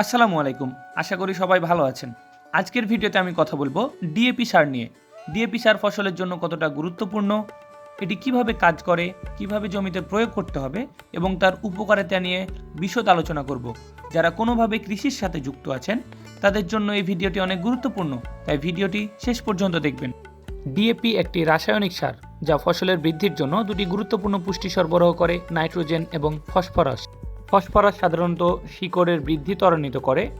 আসসালামু আলাইকুম। আশা করি সবাই ভালো আছেন। আজকের ভিডিওতে আমি কথা বলব ডিএপি সার নিয়ে। ডিএপি সার ফসলের জন্য কতটা গুরুত্বপূর্ণ, এটি কীভাবে কাজ করে, কীভাবে জমিতে প্রয়োগ করতে হবে এবং তার উপকারিতা নিয়ে বিশদ আলোচনা করব। যারা কোনোভাবে কৃষির সাথে যুক্ত আছেন, তাদের জন্য এই ভিডিওটি অনেক গুরুত্বপূর্ণ, তাই ভিডিওটি শেষ পর্যন্ত দেখবেন। ডিএপি একটি রাসায়নিক সার, যা ফসলের বৃদ্ধির জন্য দুটি গুরুত্বপূর্ণ পুষ্টি সরবরাহ করে, নাইট্রোজেন এবং ফসফরাস। ফসফরাস সাধারণত শিকড়ের বৃদ্ধি ত্বরান্বিত করে,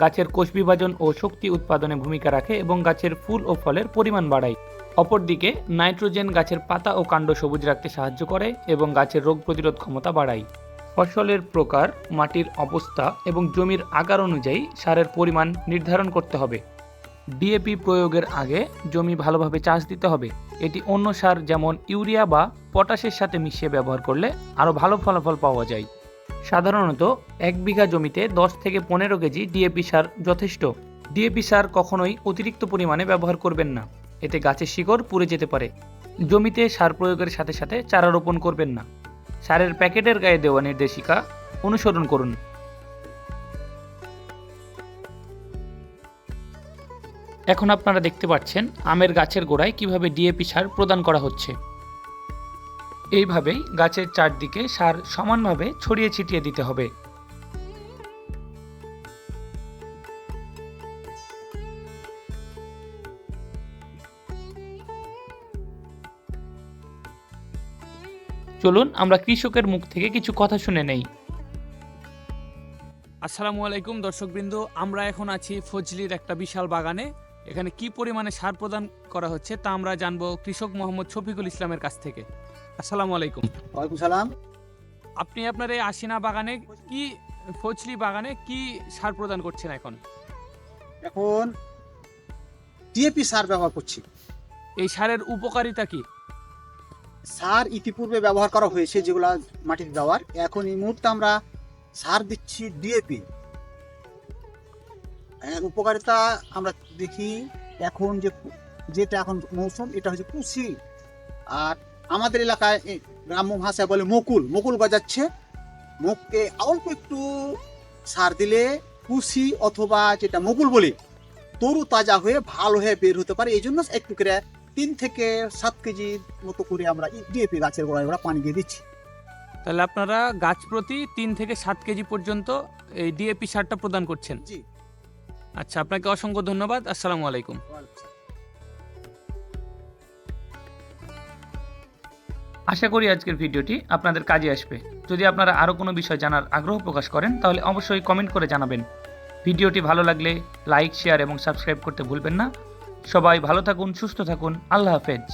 গাছের কোষ বিভাজন ও শক্তি উৎপাদনে ভূমিকা রাখে এবং গাছের ফুল ও ফলের পরিমাণ বাড়ায়। অপরদিকে, নাইট্রোজেন গাছের পাতা ও কাণ্ড সবুজ রাখতে সাহায্য করে এবং গাছের রোগ প্রতিরোধ ক্ষমতা বাড়ায়। ফসলের প্রকার, মাটির অবস্থা এবং জমির আকার অনুযায়ী সারের পরিমাণ নির্ধারণ করতে হবে। ডিএপি প্রয়োগের আগে জমি ভালোভাবে চাষ দিতে হবে। এটি অন্য সার যেমন ইউরিয়া বা পটাশের সাথে মিশিয়ে ব্যবহার করলে আরও ভালো ফলাফল পাওয়া যায়। সাধারণত এক বিঘা জমিতে দশ থেকে পনেরো কেজি ডিএপি সার যথেষ্ট। ডিএপি সার কখনোই অতিরিক্ত পরিমাণে ব্যবহার করবেন না। এতে গাছের শিকড় পুড়ে যেতে পারে। জমিতে সার প্রয়োগের সাথে সাথে চারা রোপণ করবেন না। সারের প্যাকেটের গায়ে দেওয়া নির্দেশিকা অনুসরণ করুন। এখন আপনারা দেখতে পাচ্ছেন আমের গাছের গোড়ায় কীভাবে ডিএপি সার প্রদান করা হচ্ছে। এইভাবেই গাছের চারদিকে সার সমানভাবে ছড়িয়ে ছিটিয়ে দিতে হবে। চলুন আমরা কৃষকের মুখ থেকে কিছু কথা শুনে নেই। আসসালামু আলাইকুম দর্শকবৃন্দ, আমরা এখন আছি ফজলির একটা বিশাল বাগানে। এখানে কি পরিমাণে সার প্রদান করা হচ্ছে তা আমরা জানব কৃষক মোহাম্মদ শফিকুল ইসলামের কাছ থেকে। আসসালামু আলাইকুম। ওয়ালাইকুম সালাম। আপনি আপনার এই আশিনা বাগানে কি ফজলি বাগানে কি সার প্রদান করছেন এখন? এখন ডিএপি সার ব্যবহার করছি। এই সারের উপকারিতা কি? সার ইতিপূর্বে ব্যবহার করা হয়েছে যেগুলা মাটিতে দেওয়ার। এখন এই মুহূর্তে আমরা সার দিচ্ছি ডিএপি। উপকারিতা আমরা দেখি এখন যে যেটা এখন মৌসুম এটা হচ্ছে কুশি। আর আমাদের এলাকায় গ্রাম্য ভাষায় বলে মকুল। মকুল গজাচ্ছে। মুখকে অল্প একটু সার দিলে কুশি অথবা যেটা মকুল বলি তরু তাজা হয়ে ভালো হয়ে বের হতে পারে। এই জন্য একটু করে তিন থেকে সাত কেজি মতো করে আমরা ডিএপি গাছের গোড়ায় গোড়া পানি দিয়ে দিচ্ছি। তাহলে আপনারা গাছ প্রতি তিন থেকে সাত কেজি পর্যন্ত এই ডিএপি সারটা প্রদান করছেন? জি। আচ্ছা আপনাকে অসংখ্য ধন্যবাদ। আসসালামু আলাইকুম। আশা করি আজকের ভিডিওটি আপনাদের কাজে আসবে। যদি আপনারা আরও কোনো বিষয় জানার আগ্রহ প্রকাশ করেন, তাহলে অবশ্যই কমেন্ট করে জানাবেন। ভিডিওটি ভালো লাগলে লাইক, শেয়ার এবং সাবস্ক্রাইব করতে ভুলবেন না। সবাই ভালো থাকুন, সুস্থ থাকুন। আল্লাহ হাফেজ।